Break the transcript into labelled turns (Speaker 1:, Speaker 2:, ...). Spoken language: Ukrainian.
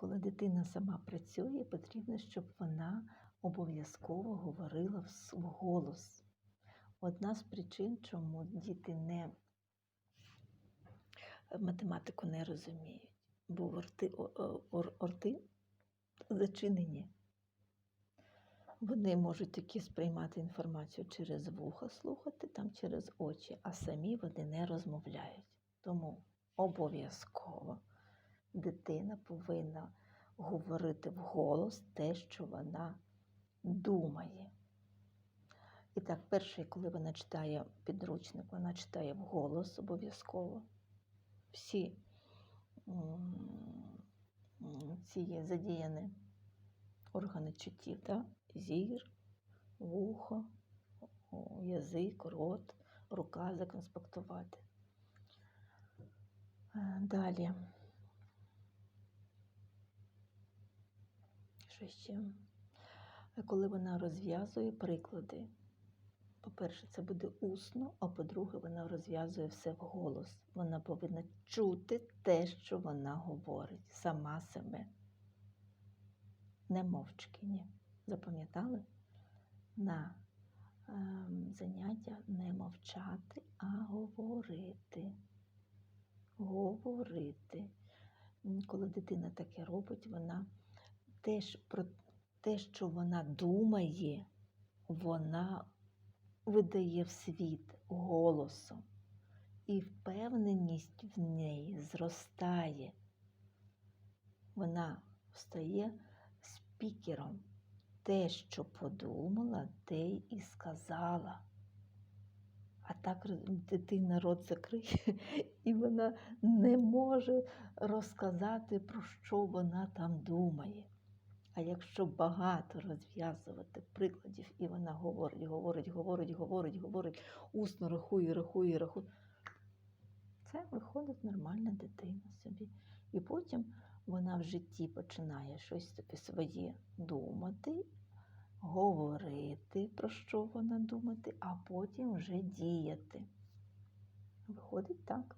Speaker 1: коли дитина сама працює, потрібно, щоб вона обов'язково говорила вс- вголос. Одна з причин, чому діти не математику не розуміють, бо рти, о- о- ор- орти зачинені. Вони можуть тільки сприймати інформацію через вуха, слухати там через очі, а самі вони не розмовляють. Тому обов'язково дитина повинна говорити вголос те, що вона думає. І так, перше, коли вона читає підручник, вона читає вголос обов'язково. Всі ці задіяні органи чуттів, да? зір, вухо, язик, рот, рука законспектувати. Е, Далі. Ще? Е, Коли вона розв'язує приклади, по-перше, це буде усно, а по-друге, вона розв'язує все вголос. Вона повинна чути те, що вона говорить, сама себе. Не мовчки, ні. Запам'ятали? На ем, заняття не мовчати, а говорити. Говорити. Коли дитина таке робить, вона теж про те, що вона думає, вона видає в світ голосом. І впевненість в неї зростає. Вона стає спікером. Те, що подумала, те і сказала. А так дитина рот закриє, і вона не може розказати, про що вона там думає. А якщо багато розв'язувати прикладів, і вона говорить, говорить, говорить, говорить, говорить, усно рахує, рахує, рахує, це виходить нормальна дитина собі. І потім вона в житті починає щось таке своє думати, говорити, про що вона думати, а потім вже діяти. Виходить так.